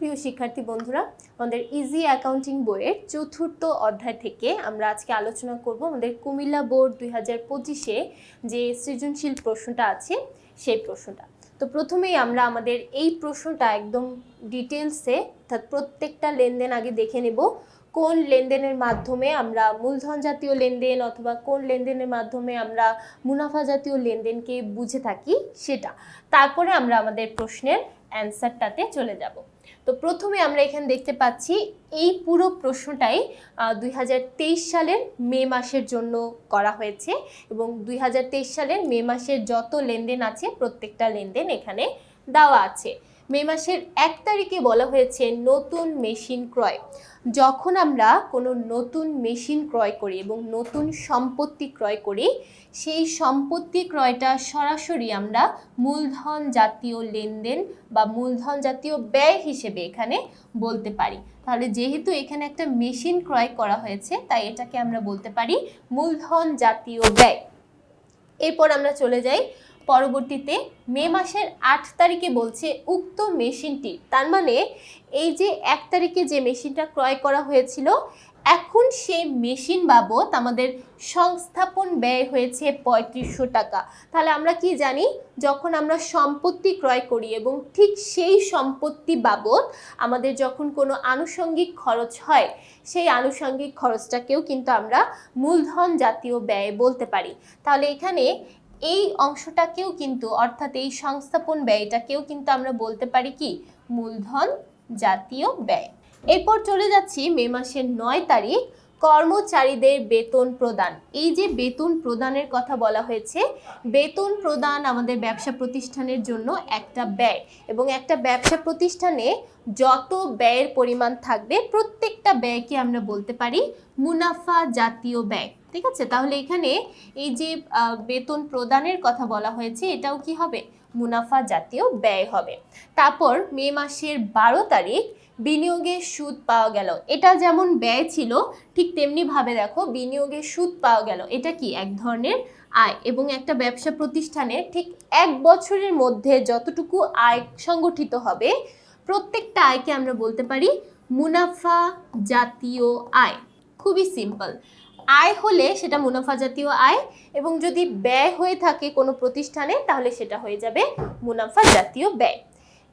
প্রিয় শিক্ষার্থী বন্ধুরা, আমাদের ইজি অ্যাকাউন্টিং বইয়ের চতুর্থ অধ্যায় থেকে আমরা আজকে আলোচনা করব আমাদের কুমিল্লা বোর্ড দুই হাজার পঁচিশে যে সৃজনশীল প্রশ্নটা আছে, সেই প্রশ্নটা। তো প্রথমেই আমরা আমাদের এই প্রশ্নটা একদম ডিটেলসে অর্থাৎ প্রত্যেকটা লেনদেন আগে দেখে নেব, কোন লেনদেনের মাধ্যমে আমরা মূলধন জাতীয় লেনদেন অথবা কোন লেনদেনের মাধ্যমে আমরা মুনাফা জাতীয় লেনদেনকে বুঝে থাকি সেটা। তারপরে আমরা আমাদের প্রশ্নের অ্যান্সারটাতে চলে যাব। তো প্রথমে আমরা এখানে দেখতে পাচ্ছি এই পুরো প্রশ্নটাই দুই হাজার তেইশ সালের মে মাসের জন্য করা হয়েছে এবং দুই হাজার তেইশ সালের মে মাসের যত লেনদেন আছে প্রত্যেকটা লেনদেন এখানে দেওয়া আছে। মে মাসের এক তারিখে বলা হয়েছে নতুন মেশিন ক্রয়। যখন আমরা কোনো নতুন মেশিন ক্রয় করি এবং নতুন সম্পত্তি ক্রয় করি, সেই সম্পত্তি ক্রয়টা সরাসরি আমরা মূলধন জাতীয় লেনদেন বা মূলধন জাতীয় ব্যয় হিসেবে এখানে বলতে পারি। তাহলে যেহেতু এখানে একটা মেশিন ক্রয় করা হয়েছে, তাই এটাকে আমরা বলতে পারি মূলধন জাতীয় ব্যয়। এরপর আমরা চলে যাই পরবর্তীতে মে মাসের আট তারিখে বলছে উক্ত মেশিনটি। তার মানে এই যে এক তারিখে যে মেশিনটা ক্রয় করা হয়েছিল, এখন সেই মেশিন বাবদ আমাদের সংস্থাপন ব্যয় হয়েছে পঁয়ত্রিশশো টাকা। তাহলে আমরা কি জানি, যখন আমরা সম্পত্তি ক্রয় করি এবং ঠিক সেই সম্পত্তি বাবদ আমাদের যখন কোনো আনুষঙ্গিক খরচ হয়, সেই আনুষঙ্গিক খরচটাকেও কিন্তু আমরা মূলধন জাতীয় ব্যয় বলতে পারি। তাহলে এখানে এই অংশটাকেও কিন্তু, অর্থাৎ এই সংস্থাপন ব্যয়টাকেও কিন্তু আমরা বলতে পারি কি? মূলধন জাতীয় ব্যয়। এরপর চলে যাচ্ছি মে মাসের নয় তারিখ, কর্মচারীদের বেতন প্রদান। এই যে বেতন প্রদানের কথা বলা হয়েছে, বেতন প্রদান আমাদের ব্যবসা প্রতিষ্ঠানের জন্য একটা ব্যয় এবং একটা ব্যবসা প্রতিষ্ঠানে যত ব্যয়ের পরিমাণ থাকবে, প্রত্যেকটা ব্যয়কে আমরা বলতে পারি মুনাফা জাতীয় ব্যয়। ঠিক আছে? তাহলে এখানে এই যে বেতন প্রদানের কথা বলা হয়েছে, এটাও কি হবে? মুনাফা জাতীয় ব্যয় হবে। তারপর মে মাসের বারো তারিখ বিনিয়োগের সুদ পাওয়া গেল। এটা যেমন ব্যয় ছিল, ঠিক তেমনিভাবে দেখো বিনিয়োগের সুদ পাওয়া গেল। এটা কি? এক ধরনের আয় এবং একটা ব্যবসা প্রতিষ্ঠানে ঠিক এক বছরের মধ্যে যতটুকু আয় সংগঠিত হবে, প্রত্যেকটা আয়কে আমরা বলতে পারি মুনাফা জাতীয় আয়। খুবই সিম্পল আয় হলে সেটা মুনাফা জাতীয় আয় এবং যদি ব্যয় হয়ে থাকে কোনো প্রতিষ্ঠানে, তাহলে সেটা হয়ে যাবে মুনাফা জাতীয় ব্যয়।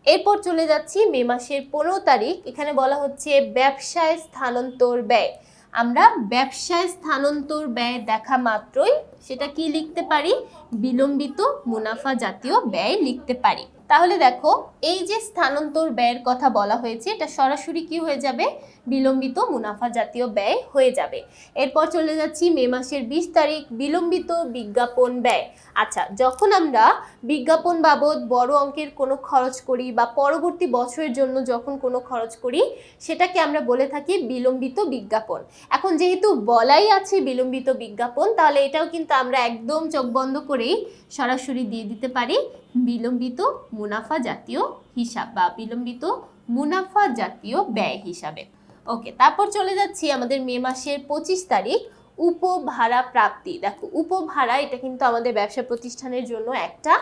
এরপর চলে যাচ্ছি মে মাসের পনেরো তারিখ। এখানে বলা হচ্ছে ব্যবসায় স্থানান্তর ব্যয়। আমরা ব্যবসায় স্থানান্তর ব্যয় দেখা মাত্রই সেটা কি লিখতে পারি? বিলম্বিত মুনাফা জাতীয় ব্যয় লিখতে পারি। তাহলে দেখো, এই যে স্থানান্তর ব্যয়ের কথা বলা হয়েছে, এটা সরাসরি কি হয়ে যাবে? বিলম্বিত মুনাফা জাতীয় ব্যয় হয়ে যাবে। এরপর চলে যাচ্ছি মে মাসের বিশ তারিখ, বিলম্বিত বিজ্ঞাপন ব্যয়। আচ্ছা যখন আমরা বিজ্ঞাপন বাবদ বড় অঙ্কের কোনো খরচ করি বা পরবর্তী বছরের জন্য যখন কোনো খরচ করি, সেটাকে আমরা বলে থাকি বিলম্বিত বিজ্ঞাপন। এখন যেহেতু বলাই আছে বিলম্বিত বিজ্ঞাপন, তাহলে এটাও কিন্তু আমরা একদম চোখ বন্ধ করেই সরাসরি দিয়ে দিতে পারি বিলম্বিত মুনাফা জাতীয় হিসাব বা বিলম্বিত মুনাফা জাতীয় ব্যয় হিসাবে। ওকে, তারপর চলে যাচ্ছি আমাদের মে মাসের পঁচিশ তারিখ, উপভাড়া প্রাপ্তি। দেখো, উপভাড়া এটা কিন্তু আমাদের ব্যবসা প্রতিষ্ঠানের জন্য একটা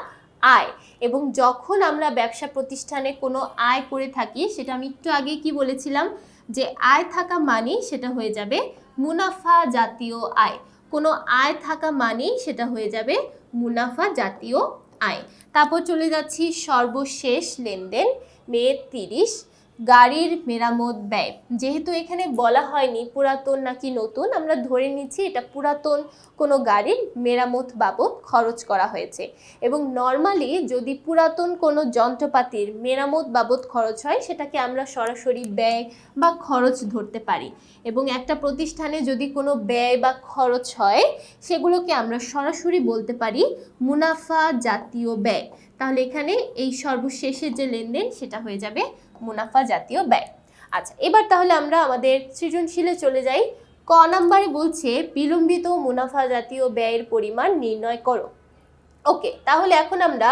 আয় এবং যখন আমরা ব্যবসা প্রতিষ্ঠানে কোনো আয় করে থাকি, সেটা আমি একটু আগে কি বলেছিলাম? যে আয় থাকা মানেই সেটা হয়ে যাবে মুনাফা জাতীয় আয়। কোনো আয় থাকা মানেই সেটা হয়ে যাবে মুনাফা জাতীয় আয় তারপর চলে যাচ্ছি সর্বশেষ লেনদেন মে তিরিশ। গাড়ির মেরামত ব্যয়। যেহেতু এখানে বলা হয়নি পুরাতন নাকি নতুন, আমরা ধরে নিচ্ছি এটা পুরাতন কোনো গাড়ির মেরামত বাবদ খরচ করা হয়েছে। এবং নর্মালি যদি পুরাতন কোনো যন্ত্রপাতির মেরামত বাবদ খরচ হয়, সেটাকে আমরা সরাসরি ব্যয় বা খরচ ধরতে পারি। এবং একটা প্রতিষ্ঠানে যদি কোনো ব্যয় বা খরচ হয়, সেগুলোকে আমরা সরাসরি বলতে পারি মুনাফা জাতীয় ব্যয়। তাহলে এখানে এই সর্বশেষের যে লেনদেন, সেটা হয়ে যাবে মুনাফা জাতীয় ব্যয়। আচ্ছা এবার তাহলে আমরা আমাদের সৃজনশীলে চলে যাই। ক নাম্বারে বলছে, বিলম্বিত মুনাফা জাতীয় ব্যয়ের পরিমাণ নির্ণয় করো। ওকে, তাহলে এখন আমরা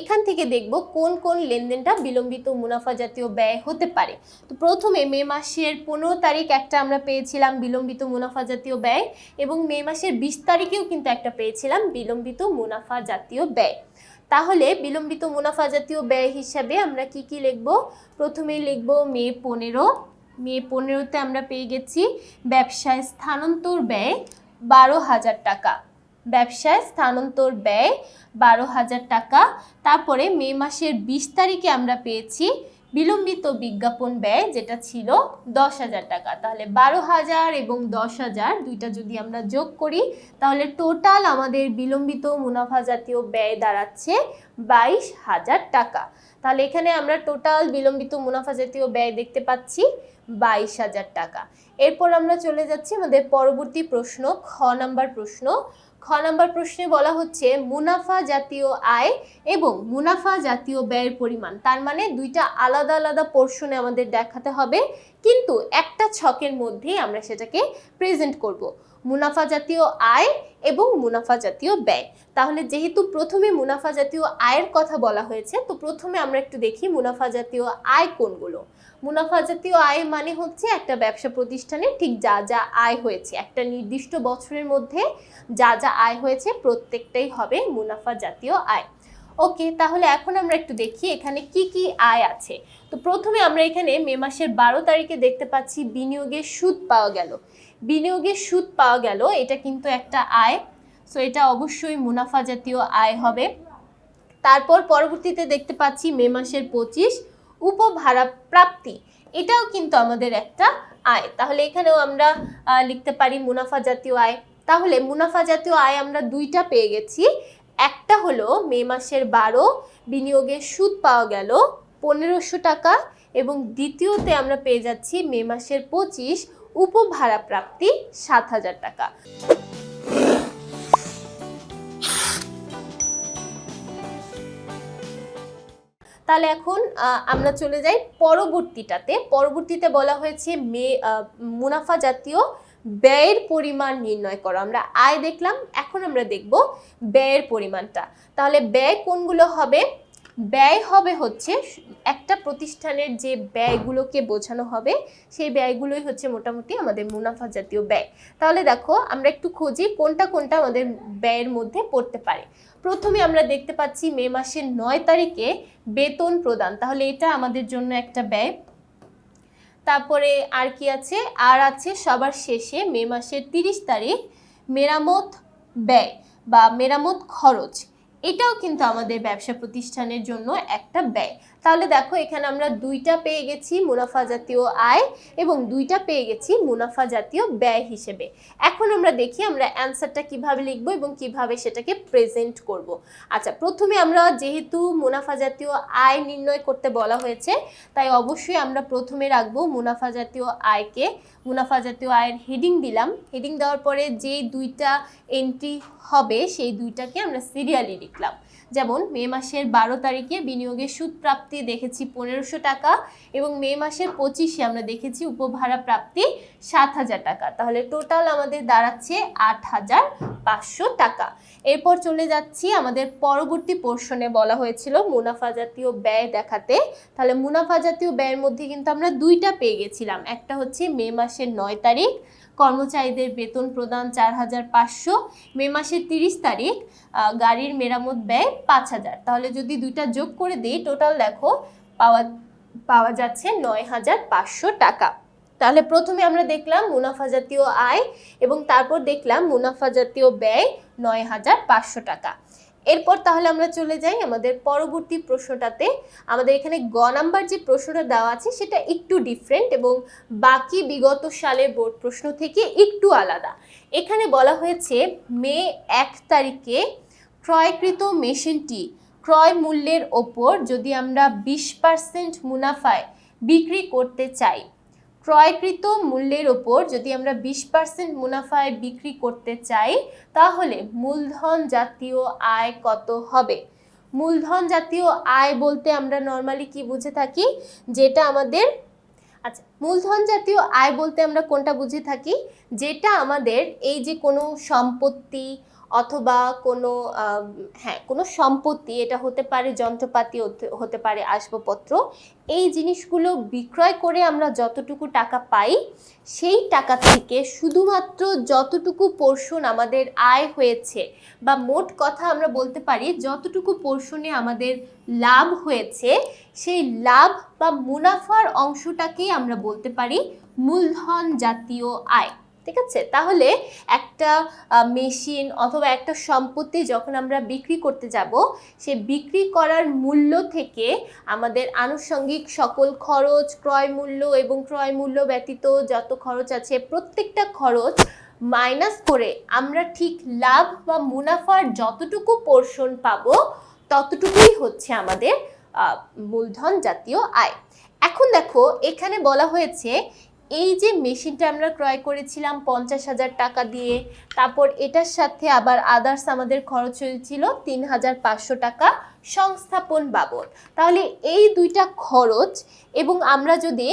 এখান থেকে দেখব কোন কোন লেনদেনটা বিলম্বিত মুনাফা জাতীয় ব্যয় হতে পারে। তো প্রথমে মে মাসের পনেরো তারিখ একটা আমরা পেয়েছিলাম বিলম্বিত মুনাফা জাতীয় ব্যয় এবং মে মাসের বিশ তারিখেও কিন্তু একটা পেয়েছিলাম বিলম্বিত মুনাফা জাতীয় ব্যয়। তাহলে বিলম্বিত মুনাফা জাতীয় ব্যয় হিসাবে আমরা কি কি লিখব? প্রথমেই লিখব মে পনেরো। মে পনেরোতে আমরা পেয়ে গেছি ব্যবসায় স্থানান্তর ব্যয় বারো হাজার টাকা। ব্যবসায় স্থানান্তর ব্যয় বারো হাজার টাকা। তারপরে মে মাসের বিশ তারিখে আমরা পেয়েছি বিলম্বিত বিজ্ঞাপন ব্যয় যেটা ছিল দশ হাজার টাকা। তাহলে বারো হাজার এবং দশ হাজার দুইটা যদি আমরা যোগ করি, তাহলে টোটাল আমাদের বিলম্বিত মুনাফা জাতীয় ব্যয় দাঁড়াচ্ছে বাইশ হাজার টাকা। তাহলে এখানে আমরা টোটাল বিলম্বিত মুনাফা জাতীয় ব্যয় দেখতে পাচ্ছি বাইশ হাজার টাকা। এরপর আমরা চলে যাচ্ছি আমাদের পরবর্তী প্রশ্ন, খ নাম্বার প্রশ্ন খ নম্বর প্রশ্নে বলা হচ্ছে, মুনাফা জাতীয় আয় এবং মুনাফা জাতীয় ব্যয়ের পরিমাণ। তার মানে দুইটা আলাদা আলাদা পোর্শনে আমাদের দেখাতে হবে, কিন্তু একটা ছকের মধ্যেই আমরা সেটাকে প্রেজেন্ট করব। মুনাফা জাতীয় আয় এবং মুনাফা জাতীয় ব্যয়। তাহলে যেহেতু প্রথমে মুনাফা জাতীয় আয়ের কথা বলা হয়েছে, তো প্রথমে আমরা একটু দেখি মুনাফা জাতীয় আয় কোনগুলো। মুনাফা জাতীয় আয় মানে হচ্ছে একটা ব্যবসা প্রতিষ্ঠানে ঠিক যা যা আয় হয়েছে। একটা নির্দিষ্ট বছরের মধ্যে যা যা আয় হয়েছে প্রত্যেকটাই হবে মুনাফা জাতীয় আয়। ওকে, তাহলে এখন আমরা একটু দেখি এখানে কি কি আয় আছে। তো প্রথমে আমরা এখানে মে মাসের বারো তারিখে দেখতে পাচ্ছি বিনিয়োগের সুদ পাওয়া গেল। বিনিয়োগের সুদ পাওয়া গেল, এটা কিন্তু একটা আয়। সো এটা অবশ্যই মুনাফা জাতীয় আয় হবে। তারপর পরবর্তীতে দেখতে পাচ্ছি মে মাসের পঁচিশ উপভাড়া প্রাপ্তি। এটাও কিন্তু আমাদের একটা আয়। তাহলে এখানেও আমরা লিখতে পারি মুনাফা জাতীয় আয়। তাহলে মুনাফা জাতীয় আয় আমরা দুইটা পেয়ে গেছি। একটা হলো মে মাসের বারো, বিনিয়োগের সুদ পাওয়া গেল পনেরোশো টাকা। এবং দ্বিতীয়তে আমরা পেয়ে যাচ্ছি মে মাসের পঁচিশ উপভাড়া প্রাপ্তি সাত হাজার টাকা। তাহলে এখন আমরা চলে যাই পরবর্তীটাতে। পরবর্তীতে বলা হয়েছে মে মুনাফা জাতীয় ব্যয়ের পরিমাণ নির্ণয় করো। আমরা আয় দেখলাম, এখন আমরা দেখব ব্যয়ের পরিমাণটা। তাহলে ব্যয় কোনগুলো হবে? ব্যয় হবে হচ্ছে একটা প্রতিষ্ঠানের যে ব্যয়গুলোকে বোঝানো হবে, সেই ব্যয়গুলোই হচ্ছে মোটামুটি আমাদের মুনাফা জাতীয় ব্যয়। তাহলে দেখো, আমরা একটু খুঁজি কোনটা কোনটা আমাদের ব্যয়ের মধ্যে পড়তে পারে। প্রথমে আমরা দেখতে পাচ্ছি মে মাসের নয় তারিখে বেতন প্রদান। তাহলে এটা আমাদের জন্য একটা ব্যয়। তারপরে আর কি আছে? আর আছে সবার শেষে মে মাসের তিরিশ তারিখ মেরামত ব্যয় বা মেরামত খরচ। এটাও কিন্তু আমাদের ব্যবসা প্রতিষ্ঠানের জন্য একটা ব্যয়। তাহলে দেখো, এখানে আমরা দুইটা পেয়ে গেছি মুনাফা জাতীয় আয় এবং দুইটা পেয়ে গেছি মুনাফা জাতীয় ব্যয় হিসেবে। এখন আমরা দেখি আমরা অ্যান্সারটা কীভাবে লিখব এবং কীভাবে সেটাকে প্রেজেন্ট করব। আচ্ছা প্রথমে আমরা যেহেতু মুনাফা জাতীয় আয় নির্ণয় করতে বলা হয়েছে, তাই অবশ্যই আমরা প্রথমে রাখব মুনাফা জাতীয় আয়কে। মুনাফা জাতীয় আয়ের হেডিং দিলাম। হেডিং দেওয়ার পরে যে দুইটা এন্ট্রি হবে, সেই দুইটাকে আমরা সিরিয়ালি লিখলাম যেমন, মে মাসের বারো তারিখে বিনিয়োগের সুদ প্রাপ্তি দেখেছি পনেরোশো টাকা এবং মে মাসের পঁচিশে আমরা দেখেছি উপভাড়া প্রাপ্তি সাত হাজার টাকা। তাহলে টোটাল আমাদের দাঁড়াচ্ছে আট হাজার পাঁচশো টাকা। এরপর চলে যাচ্ছি আমাদের পরবর্তী পোর্শনে বলা হয়েছিল মুনাফা জাতীয় ব্যয় দেখাতে। তাহলে মুনাফা জাতীয় ব্যয়ের মধ্যে কিন্তু আমরা দুইটা পেয়ে গেছিলাম। একটা হচ্ছে মে মাসের নয় তারিখ কর্মচারীদের বেতন প্রদান চার হাজার পাঁচশো। মে মাসের তিরিশ তারিখ গাড়ির মেরামত ব্যয় পাঁচ হাজার। তাহলে যদি দুইটা যোগ করে দিই, টোটাল দেখো, পাওয়া পাওয়া যাচ্ছে নয় হাজার পাঁচশো টাকা। তাহলে প্রথমে আমরা দেখলাম মুনাফা জাতীয় আয় এবং তারপর দেখলাম মুনাফা জাতীয় ব্যয় নয় হাজার পাঁচশো টাকা। এরপর তাহলে আমরা চলে যাই আমাদের পরবর্তী প্রশ্নটাতে। আমাদের এখানে গ নাম্বার যে প্রশ্নটা দেওয়া আছে সেটা একটু ডিফারেন্ট এবং বাকি বিগত সালের বোর্ড প্রশ্ন থেকে একটু আলাদা। এখানে বলা হয়েছে, মে এক তারিখে ক্রয়কৃত মেশিনটি ক্রয় মূল্যের ওপর যদি আমরা বিশ পার্সেন্ট মুনাফায় বিক্রি করতে চাই ক্রয়কৃত মূল্যের ওপর যদি আমরা বিশ পার্সেন্ট মুনাফায় বিক্রি করতে চাই, তাহলে মূলধন জাতীয় আয় কত হবে? মূলধন জাতীয় আয় বলতে আমরা নর্মালি কি বুঝে থাকি? যেটা আমাদের আচ্ছা মূলধন জাতীয় আয় বলতে আমরা কোনটা বুঝে থাকি? যেটা আমাদের এই যে কোনো সম্পত্তি অথবা কোনো হ্যাঁ কোনো সম্পত্তি, এটা হতে পারে যন্ত্রপাতি হতে- পারে আসবাবপত্র, এই জিনিসগুলো বিক্রয় করে আমরা যতটুকু টাকা পাই, সেই টাকা থেকে শুধুমাত্র যতটুকু পোর্শন আমাদের আয় হয়েছে, বা মোট কথা আমরা বলতে পারি, যতটুকু পোর্শনে আমাদের লাভ হয়েছে, সেই লাভ বা মুনাফার অংশটাকেই আমরা বলতে পারি মূলধন জাতীয় আয়। ঠিক আছে? তাহলে একটা মেশিন অথবা একটা সম্পত্তি যখন আমরা বিক্রি করতে যাব, সে বিক্রি করার মূল্য থেকে আমাদের আনুষঙ্গিক সকল খরচ, ক্রয় মূল্য এবং ক্রয় মূল্য ব্যতীত যত খরচ আছে, প্রত্যেকটা খরচ মাইনাস করে আমরা ঠিক লাভ বা মুনাফার যতটুকু পোর্শন পাবো, ততটুকুই হচ্ছে আমাদের মূলধন জাতীয় আয়। এখন দেখো, এখানে বলা হয়েছে এই যে মেশিনটা আমরা ক্রয় করেছিলাম পঞ্চাশ হাজার টাকা দিয়ে, তারপর এটার সাথে আবার আদার্স আমাদের খরচ হয়েছিল তিন হাজার পাঁচশো টাকা সংস্থাপন বাবদ। তাহলে এই দুইটা খরচ এবং আমরা যদি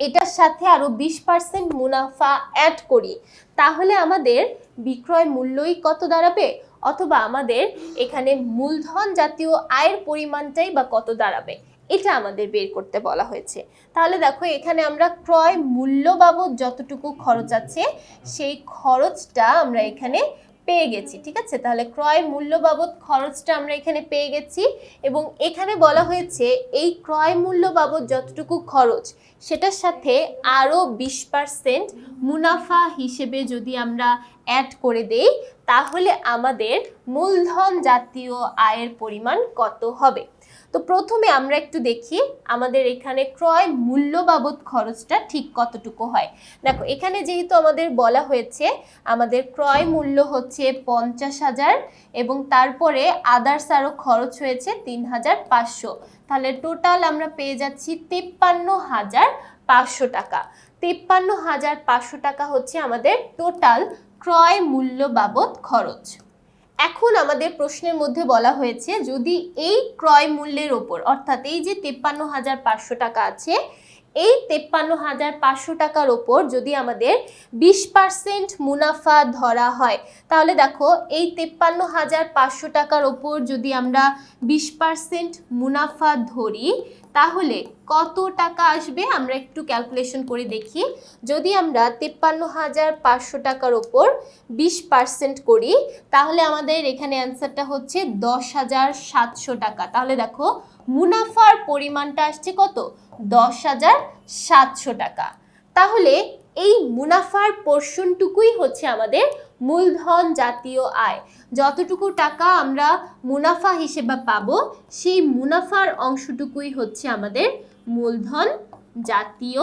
এটার সাথে আরও বিশ পার্সেন্ট মুনাফা অ্যাড করি, তাহলে আমাদের বিক্রয় মূল্যই কত দাঁড়াবে? অথবা আমাদের এখানে মূলধন জাতীয় আয়ের পরিমাণটাই বা কত দাঁড়াবে? এটা আমাদের বের করতে বলা হয়েছে। তাহলে দেখো, এখানে আমরা ক্রয় মূল্য বাবদ যতটুকু খরচ আছে, সেই খরচটা আমরা এখানে পেয়ে গেছি, ঠিক আছে? তাহলে ক্রয় মূল্য বাবদ খরচটা আমরা এখানে পেয়ে গেছি এবং এখানে বলা হয়েছে, এই ক্রয় মূল্য বাবদ যতটুকু খরচ, সেটার সাথে আরও বিশ পার্সেন্ট মুনাফা হিসেবে যদি আমরা অ্যাড করে দেই, তাহলে আমাদের মূলধন জাতীয় আয়ের পরিমাণ কত হবে? তো প্রথমে আমরা একটু দেখি আমাদের এখানে ক্রয় মূল্য বাবদ খরচটা ঠিক কতটুকু হয়। দেখো, এখানে যেহেতু আমাদের বলা হয়েছে, আমাদের ক্রয় মূল্য হচ্ছে পঞ্চাশ হাজার এবং তারপরে আদার্স আরও খরচ হয়েছে তিন হাজার পাঁচশো। তাহলে টোটাল আমরা পেয়ে যাচ্ছি তেপ্পান্ন হাজার পাঁচশো টাকা। তেপ্পান্ন হাজার পাঁচশো টাকা হচ্ছে আমাদের টোটাল ক্রয় মূল্য বাবদ খরচ। এখন আমাদের প্রশ্নের মধ্যে বলা হয়েছে, যদি এই ক্রয় মূল্যের ওপর, অর্থাৎ এই যে তেপ্পান্ন হাজার পাঁচশো টাকা আছে এই তেপ্পান্ন হাজার পাঁচশো টাকার ওপর যদি আমাদের বিশ পার্সেন্ট মুনাফা ধরা হয়, তাহলে দেখো এই তেপ্পান্ন হাজার পাঁচশো টাকার ওপর যদি আমরা বিশ পার্সেন্ট মুনাফা ধরি, তাহলে কত টাকা আসবে? আমরা একটু ক্যালকুলেশন করে দেখি। যদি আমরা তেপ্পান্ন হাজার পাঁচশো টাকার ওপর বিশ পার্সেন্ট করি, তাহলে আমাদের এখানে অ্যান্সারটা হচ্ছে দশ হাজার সাতশো টাকা। তাহলে দেখো মুনাফার পরিমাণটা আসছে কত? দশ হাজার সাতশো টাকা। তাহলে এই মুনাফার পোর্শনটুকুই হচ্ছে আমাদের মূলধন জাতীয় আয়। যতটুকু টাকা আমরা মুনাফা হিসেবে পাব, সেই মুনাফার অংশটুকুই হচ্ছে আমাদের মূলধন জাতীয়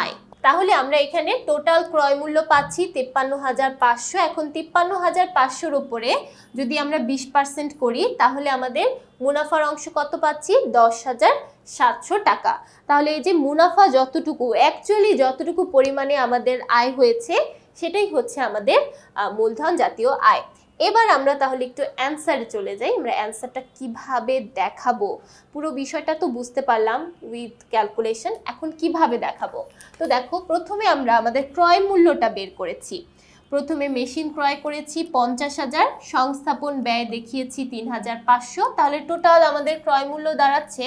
আয়। তাহলে আমরা এখানে টোটাল ক্রয় মূল্য পাচ্ছি তেপ্পান্ন হাজার পাঁচশো। এখন তিপ্পান্ন হাজার পাঁচশোর উপরে যদি আমরা বিশ পার্সেন্ট করি, তাহলে আমাদের মুনাফার অংশ কত পাচ্ছি? দশ হাজার সাতশো টাকা। তাহলে এই যে মুনাফা যতটুকু অ্যাকচুয়ালি যতটুকু পরিমাণে আমাদের আয় হয়েছে, সেটাই হচ্ছে আমাদের মূলধন জাতীয় আয়। এবার আমরা তাহলে একটু অ্যান্সারে চলে যাই। আমরা অ্যান্সারটা কীভাবে দেখাবো? পুরো বিষয়টা তো বুঝতে পারলাম উইথ ক্যালকুলেশন এখন কীভাবে দেখাবো? তো দেখো, প্রথমে আমরা আমাদের ক্রয় মূল্যটা বের করেছি। প্রথমে মেশিন ক্রয় করেছি পঞ্চাশ হাজার, সংস্থাপন ব্যয় দেখিয়েছি তিন হাজার পাঁচশো। তাহলে টোটাল আমাদের ক্রয় মূল্য দাঁড়াচ্ছে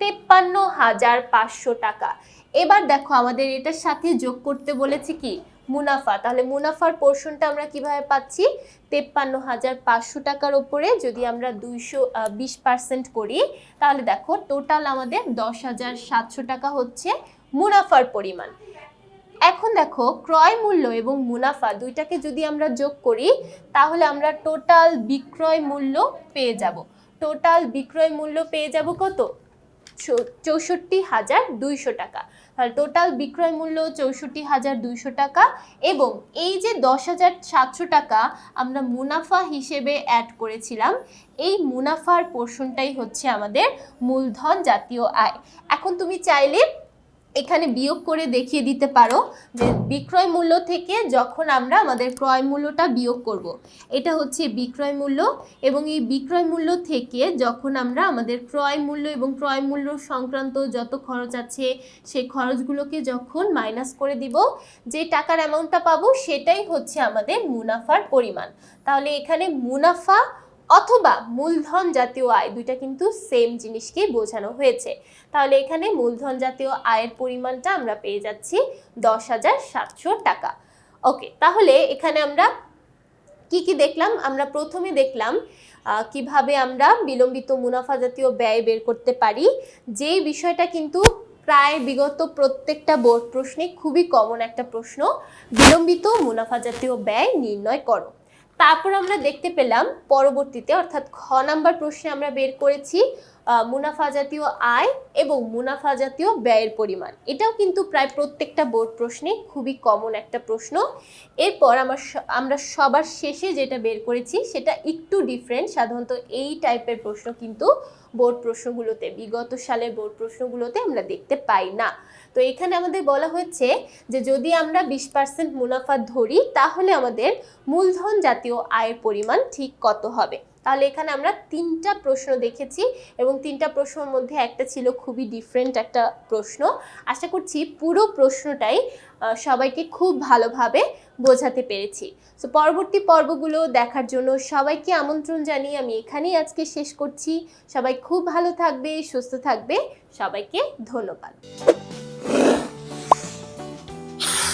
তেপ্পান্ন হাজার পাঁচশো টাকা। এবার দেখো, আমাদের এটার সাথে যোগ করতে বলেছে কি? মুনাফা। তাহলে মুনাফার পোর্শনটা আমরা কীভাবে পাচ্ছি? তেপ্পান্ন হাজার পাঁচশো টাকার ওপরে যদি আমরা দুইশো বিশ পার্সেন্ট করি, তাহলে দেখো টোটাল আমাদের দশ হাজার সাতশো টাকা হচ্ছে মুনাফার পরিমাণ। এখন দেখো ক্রয় মূল্য এবং মুনাফা দুইটাকে যদি আমরা যোগ করি, তাহলে আমরা টোটাল বিক্রয় মূল্য পেয়ে যাব। টোটাল বিক্রয় মূল্য পেয়ে যাব কত? চৌষট্টি হাজার দুইশো টাকা। টোটাল বিক্রয় মূল্য চৌষট্টি হাজার দুইশো টাকা এবং এই যে দশ হাজার সাতশো টাকা আমরা মুনাফা হিসেবে অ্যাড করেছিলাম, এই মুনাফার পোর্শনটাই হচ্ছে আমাদের মূলধন জাতীয় আয়। এখন তুমি চাইলে এখানে বিয়োগ করে দেখিয়ে দিতে পারো যে বিক্রয় মূল্য থেকে যখন আমরা আমাদের ক্রয় মূল্যটা বিয়োগ করব। এটা হচ্ছে বিক্রয় মূল্য এবং এই বিক্রয় মূল্য থেকে যখন আমরা আমাদের ক্রয় মূল্য এবং ক্রয় মূল্য সংক্রান্ত যত খরচ আছে, সেই খরচগুলোকে যখন মাইনাস করে দিব, যে টাকার অ্যামাউন্টটা পাবো সেটাই হচ্ছে আমাদের মুনাফার পরিমাণ তাহলে এখানে মুনাফা অথবা মূলধন জাতীয় আয় দুইটা কিন্তু সেম জিনিসকে বোঝানো হয়েছে। তাহলে এখানে মূলধন জাতীয় আয়ের পরিমাণটা আমরা পেয়ে যাচ্ছি দশ হাজার সাতশো টাকা। ওকে তাহলে এখানে আমরা কি কি দেখলাম? আমরা প্রথমে দেখলাম কীভাবে আমরা বিলম্বিত মুনাফা জাতীয় ব্যয় বের করতে পারি। যেই বিষয়টা কিন্তু প্রায় বিগত প্রত্যেকটা বোর্ড প্রশ্নে খুবই কমন একটা প্রশ্ন, বিলম্বিত মুনাফা জাতীয় ব্যয় নির্ণয় করো। তারপর আমরা দেখতে পেলাম পরবর্তীতে, অর্থাৎ খ নাম্বার প্রশ্নে আমরা বের করেছি মুনাফা জাতীয় আয় এবং মুনাফা জাতীয় ব্যয়ের পরিমাণ। এটাও কিন্তু প্রায় প্রত্যেকটা বোর্ড প্রশ্নে খুবই কমন একটা প্রশ্ন। এরপর আমার আমরা সবার শেষে যেটা বের করেছি, সেটা একটু ডিফারেন্ট সাধারণত এই টাইপের প্রশ্ন কিন্তু বোর্ড প্রশ্নগুলোতে, বিগত সালের বোর্ড প্রশ্নগুলোতে আমরা দেখতে পাই না। তো এখানে আমাদের বলা হয়েছে যে যদি আমরা বিশ পার্সেন্ট মুনাফা ধরি, তাহলে আমাদের মূলধন জাতীয় আয়ের পরিমাণ ঠিক কত হবে? তাহলে এখানে আমরা তিনটা প্রশ্ন দেখেছি এবং তিনটা প্রশ্নের মধ্যে একটা ছিল খুবই ডিফারেন্ট একটা প্রশ্ন। আশা করছি পুরো প্রশ্নটাই সবাইকে খুব ভালোভাবে বোঝাতে পেরেছি। সো পরবর্তী পর্বগুলো দেখার জন্য সবাইকে আমন্ত্রণ জানিয়ে আমি এখানেই আজকে শেষ করছি। সবাই খুব ভালো থাকবে, সুস্থ থাকবে। সবাইকে ধন্যবাদ।